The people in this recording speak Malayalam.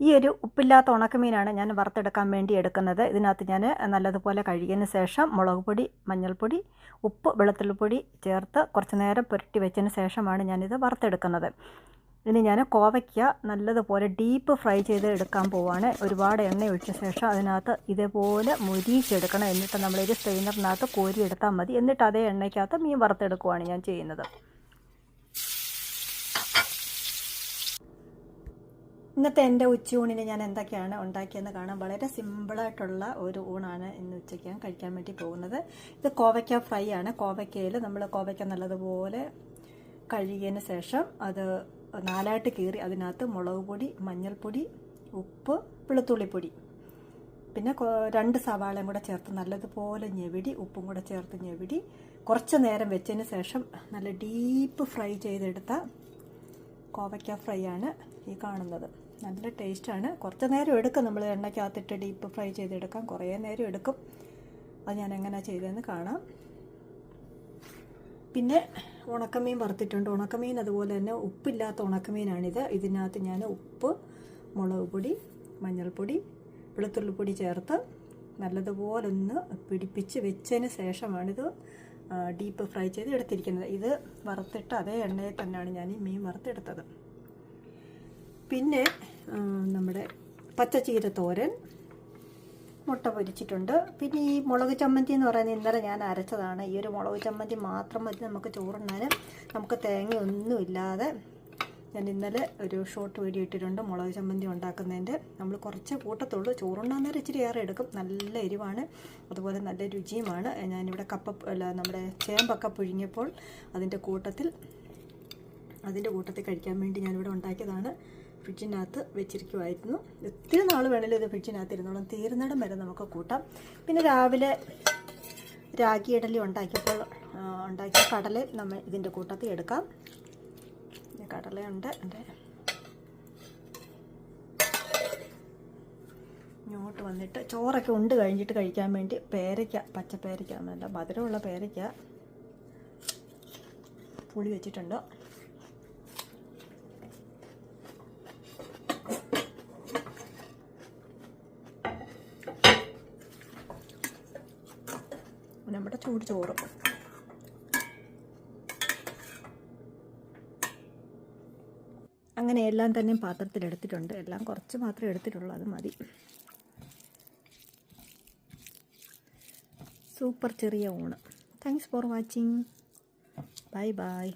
ഈ ഒരു ഉപ്പില്ലാത്ത ഉണക്കമീനാണ് ഞാൻ വറുത്തെടുക്കാൻ വേണ്ടി എടുക്കുന്നത്. ഇതിനകത്ത് ഞാൻ നല്ലതുപോലെ കഴുകിയതിന് ശേഷം മുളക് പൊടി മഞ്ഞൾപ്പൊടി ഉപ്പ് വെളുത്തുള്ളിപ്പൊടി ചേർത്ത് കുറച്ച് നേരം പുരട്ടി വെച്ചതിന് ശേഷമാണ് ഞാനിത് വറുത്തെടുക്കുന്നത്. ഇനി ഞാൻ കോവയ്ക്ക നല്ലതുപോലെ ഡീപ്പ് ഫ്രൈ ചെയ്ത് എടുക്കാൻ പോവാണ്. ഒരുപാട് എണ്ണ ഒഴിച്ച ശേഷം അതിനകത്ത് ഇതേപോലെ മുരിച്ചെടുക്കണം എന്നിട്ട് നമ്മളൊരു സ്ട്രെയിനറിനകത്ത് കോരി എടുത്താൽ മതി. എന്നിട്ട് അതേ എണ്ണയ്ക്കകത്ത് മീൻ വറുത്തെടുക്കുവാണ് ഞാൻ ചെയ്യുന്നത്. ഇന്നത്തെ എന്റെ ഉച്ചയൂണിന് ഞാൻ എന്തൊക്കെയാണ് ഉണ്ടാക്കിയെന്ന് കാണാൻ വളരെ സിമ്പിളായിട്ടുള്ള ഒരു ഊണാണ് ഇന്ന് ഉച്ചയ്ക്ക് ഞാൻ കഴിക്കാൻ വേണ്ടി പോകുന്നത്. ഇത് കോവയ്ക്ക ഫ്രൈ ആണ്. കോവയ്ക്കയിൽ നമ്മൾ കോവയ്ക്ക നല്ലതുപോലെ കഴുകിയതിന് ശേഷം അത് നാലായിട്ട് കീറി അതിനകത്ത് മുളക് പൊടി മഞ്ഞൾപ്പൊടി ഉപ്പ് വെളുത്തുള്ളിപ്പൊടി. പിന്നെ രണ്ട് സവാളയും കൂടെ ചേർത്ത് നല്ലതുപോലെ ഞെവിടി ഉപ്പും കൂടെ ചേർത്ത് ഞെവിടി. കുറച്ച് നേരം വെച്ചതിന് ശേഷം നല്ല ഡീപ്പ് ഫ്രൈ ചെയ്തെടുത്ത കോവയ്ക്ക ഫ്രൈ ആണ് ഈ കാണുന്നത്. നല്ല ടേസ്റ്റാണ്. കുറച്ച് നേരം എടുക്കും നമ്മൾ എണ്ണയ്ക്കകത്തിട്ട് ഡീപ്പ് ഫ്രൈ ചെയ്തെടുക്കാം കുറേ നേരം എടുക്കും. അത് ഞാൻ എങ്ങനെ ചെയ്തതെന്ന് കാണാം. പിന്നെ ഉണക്കമീൻ വറുത്തിട്ടുണ്ട്. ഉണക്കമീൻ അതുപോലെ തന്നെ ഉപ്പില്ലാത്ത ഉണക്കമീനാണിത്. ഇതിനകത്ത് ഞാൻ ഉപ്പ് മുളക് പൊടി മഞ്ഞൾപ്പൊടി വെളുത്തുള്ളിപ്പൊടി ചേർത്ത് നല്ലതുപോലെ ഒന്ന് പിടിപ്പിച്ച് വെച്ചതിന് ശേഷമാണിത് ഡീപ്പ് ഫ്രൈ ചെയ്ത് എടുത്തിരിക്കുന്നത് ഇത് വറുത്തിട്ട് അതേ എണ്ണയിൽ തന്നെയാണ് ഞാൻ ഈ മീൻ വറുത്തെടുത്തത്. പിന്നെ നമ്മുടെ പച്ചച്ചീര തോരൻ മുട്ട പൊരിച്ചിട്ടുണ്ട്. പിന്നെ ഈ മുളക് ചമ്മന്തി എന്ന് പറയുന്നത് ഇന്നലെ ഞാൻ അരച്ചതാണ്. ഈ ഒരു മുളക് ചമ്മന്തി മാത്രം മതി നമുക്ക് ചോറുണ്ണാനും. നമുക്ക് തേങ്ങ ഒന്നുമില്ലാതെ ഞാൻ ഇന്നലെ ഒരു ഷോർട്ട് വീഡിയോ ഇട്ടിട്ടുണ്ട് മുളക് ചമ്മന്തി ഉണ്ടാക്കുന്നതിന്റെ. നമ്മൾ കുറച്ച് കൂട്ടത്തുള്ളൂ. ചോറുണ്ണാൻ നേരം ഇച്ചിരി ഏറെ എടുക്കും. നല്ല എരിവാണ്. അതുപോലെ നല്ല രുചിയുമാണ്. ഞാനിവിടെ കപ്പ അല്ല നമ്മുടെ ചേമ്പൊക്കെ പുഴുങ്ങിയപ്പോൾ അതിന്റെ കൂട്ടത്തിൽ അതിന്റെ കൂട്ടത്തിൽ കഴിക്കാൻ വേണ്ടി ഞാനിവിടെ ഉണ്ടാക്കിയതാണ്. ഫ്രിഡ്ജിനകത്ത് വെച്ചിരിക്കുമായിരുന്നു ഒത്തിരി നാൾ വേണമല്ലോ ഇത് ഫ്രിഡ്ജിനകത്ത് ഇരുന്നോളം. തീരുന്നിടം വരെ നമുക്ക് കൂട്ടാം. പിന്നെ രാവിലെ രാഗി ഇഡലി ഉണ്ടാക്കിയപ്പോൾ ഉണ്ടാക്കിയ കടല നമ്മൾ ഇതിന്റെ കൂട്ടത്തിൽ എടുക്കാം. കടലയുണ്ട്. എന്റെ ഇങ്ങോട്ട് വന്നിട്ട് ചോറൊക്കെ ഉണ്ട് കഴിഞ്ഞിട്ട് കഴിക്കാൻ വേണ്ടി. പേരയ്ക്ക പച്ച നല്ല മധുരമുള്ള പേരയ്ക്ക പുളി വെച്ചിട്ടുണ്ട്. നമ്മുടെ ചൂട് ചോറ്. അങ്ങനെ എല്ലാം തന്നെ പാത്രത്തിൽ എടുത്തിട്ടുണ്ട്. എല്ലാം കുറച്ച് മാത്രമേ എടുത്തിട്ടുള്ളൂ അത് മതി. സൂപ്പർ ചെറിയ ഊണ്. Thanks for watching bye bye